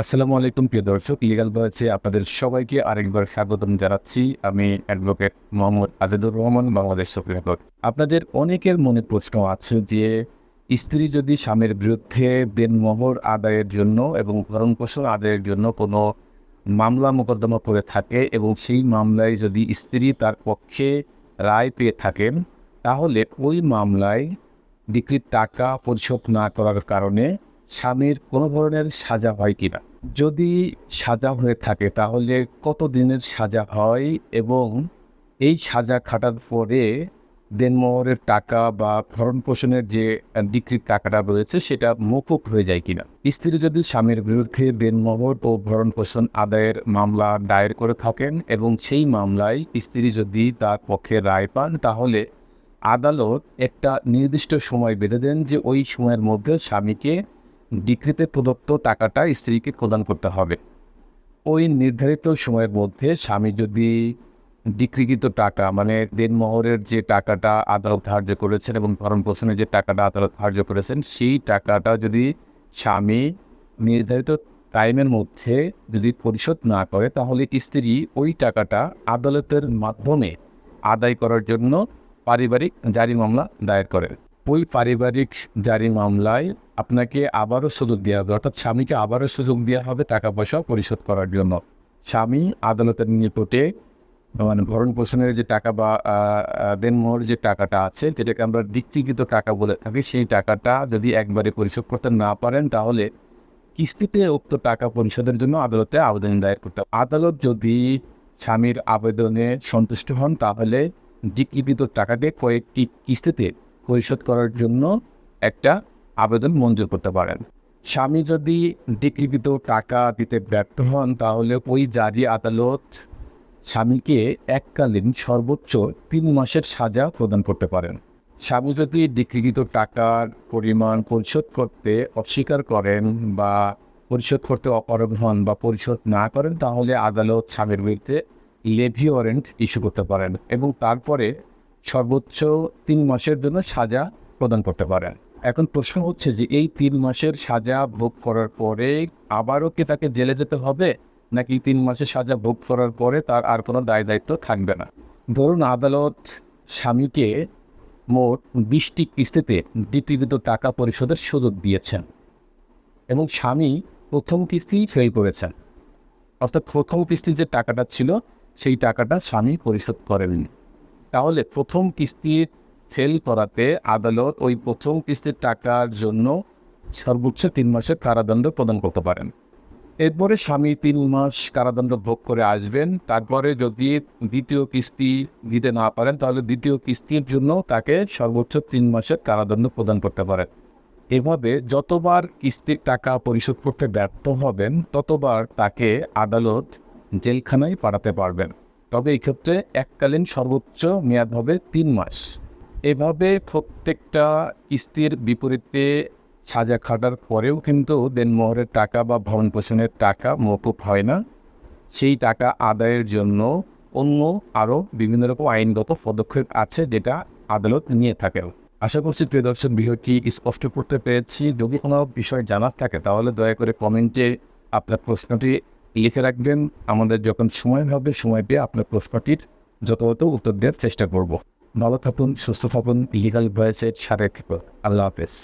আসসালামু আলাইকুম, প্রিয় দর্শক লিগাল ভয়েসে আপনাদের সবাইকে আরেকবার স্বাগতম জানাচ্ছি। আমি advocate Mohammad Azidur Rahman, Bangladesh supreme court আপনাদের অনেকের মনে প্রশ্ন আছে যে, স্ত্রী যদি স্বামীর বিরুদ্ধে দেনমোহর আদায়ের জন্য এবং ভরণ পোষণ আদায়ের জন্য কোনো মামলা মোকদ্দমা করে থাকে এবং সেই মামলায় যদি স্ত্রী তার পক্ষে রায় পেয়ে থাকেন, তাহলে ওই মামলায় ডিক্রির টাকা পরিশোধ না করার কারণে স্বামীর কোনো ধরনের সাজা হয় কিনা? যদি সাজা হয়ে থাকে, তাহলে কত দিনের সাজা হয় এবং এই সাজা খাটার পরে দেনমোহরের টাকা বা ভরণ পোষণের যে ডিক্রির টাকাটা রয়েছে, সেটা মকুব হয়ে যায় কিনা? স্ত্রী যদি স্বামীর বিরুদ্ধে দেনমোহর ও ভরণ পোষণ আদায়ের মামলা দায়ের করে থাকেন এবং সেই মামলায় স্ত্রী যদি তার পক্ষে রায় পান, তাহলে আদালত একটা নির্দিষ্ট সময় বেঁধে দেন যে ওই সময়ের মধ্যে স্বামীকে ডিক্রিতে প্রদত্ত টাকাটা স্ত্রীকে প্রদান করতে হবে। ওই নির্ধারিত সময়ের মধ্যে স্বামী যদি ডিক্রিকৃত টাকা মানে দেনমোহরের যে টাকাটা আদালত ধার্য করেছেন এবং ভরণ পোষণের যে টাকাটা আদালত ধার্য করেছেন, সেই টাকাটা যদি স্বামী নির্ধারিত টাইমের মধ্যে যদি পরিশোধ না করে, তাহলে স্ত্রী ওই টাকাটা আদালতের মাধ্যমে আদায় করার জন্য পারিবারিক জারি মামলা দায়ের করেন। ওই পারিবারিক জারি মামলায় আপনাকে আবারও সুযোগ দেওয়া হবে, অর্থাৎ স্বামীকে আবারও সুযোগ দেওয়া হবে টাকা পয়সা পরিশোধ করার জন্য। স্বামী আদালতের নিকটে মানে ভরণ পোষণের যে টাকা বা দেনমোহর যে টাকাটা আছে, যেটাকে আমরা ডিক্রিকৃত টাকা বলে থাকি, সেই টাকাটা যদি একবারে পরিশোধ করতে না পারেন, তাহলে কিস্তিতে উক্ত টাকা পরিশোধের জন্য আদালতে আবেদন দায়ের করতে হবে। আদালত যদি স্বামীর আবেদনে সন্তুষ্ট হন, তাহলে ডিক্রিকৃত টাকাকে কয়েকটি কিস্তিতে পরিশোধ করার জন্য একটা আবেদন মঞ্জুর করতে পারেন। স্বামী যদি ডিক্রিকৃত টাকা দিতে ব্যর্থ হন, তাহলে ওই জারি আদালত স্বামীকে এককালীন সর্বোচ্চ তিন মাসের সাজা প্রদান করতে পারেন। স্বামী যদি ডিক্রিকৃত টাকার পরিমাণ পরিশোধ করতে অস্বীকার করেন বা পরিশোধ করতে অপারগ হন বা পরিশোধ না করেন, তাহলে আদালত স্বামীর বিরুদ্ধে লেভি ওয়ারেন্ট ইস্যু করতে পারেন এবং তারপরে সর্বোচ্চ তিন মাসের জন্য সাজা প্রদান করতে পারেন। এখন প্রশ্ন হচ্ছে যে এই তিন মাসের সাজা ভোগ করার পরে আবারও কি তাকে জেলে যেতে হবে? নাকি তিন মাসের সাজা ভোগ করার পরে তার আর কোনো দায় দায়িত্ব থাকবে না? ধরুন আদালত স্বামীকে মোট বিশটি কিস্তিতে ডিক্রিকৃত টাকা পরিশোধের সুযোগ দিয়েছেন এবং স্বামী প্রথম কিস্তি ফেল করেছেন। অর্থাৎ প্রথম কিস্তির যে টাকাটা ছিল, সেই টাকাটা স্বামী পরিশোধ করেননি। তাহলে প্রথম কিস্তির ফেল করাতে আদালত ওই প্রথম কিস্তির টাকার জন্য সর্বোচ্চ তিন মাসের কারাদণ্ড প্রদান করতে পারেন। এরপরে স্বামী তিন মাস কারাদণ্ড ভোগ করে আসবেন। তারপরে যদি দ্বিতীয় কিস্তি দিতে না পারেন, তাহলে দ্বিতীয় কিস্তির জন্য তাকে সর্বোচ্চ তিন মাসের কারাদণ্ড প্রদান করতে পারেন। এভাবে যতবার কিস্তির টাকা পরিশোধ করতে ব্যর্থ হবেন, ততবার তাকে আদালত জেলখানায় পাঠাতে পারবেন। তবে এক্ষেত্রে এককালীন সর্বোচ্চ মেয়াদ হবে তিন মাস। এভাবে প্রত্যেকটা কিস্তির বিপরীতে সাজা খাটার পরেও কিন্তু দেনমোহরের টাকা বা ভরণ পোষণের টাকা মকুব হয় না। সেই টাকা আদায়ের জন্য অন্য আরও বিভিন্ন রকম আইনগত পদক্ষেপ আছে যেটা আদালত নিয়ে থাকে আশা করছি প্রিয় দর্শক বিষয়টি স্পষ্ট করতে পেরেছি। যদি কোনো বিষয় জানার থাকে তাহলে দয়া করে কমেন্টে আপনার প্রশ্নটি লিখে রাখবেন। আমাদের যখন সময় হবে, সময় পেয়ে আপনার প্রশ্নটির যথাযথ উত্তর দেওয়ার চেষ্টা করব। ভালো থাকুন সুস্থ থাকুন লিগাল ভয়েসের সাথে থাকুন আল্লাহ হাফেজ।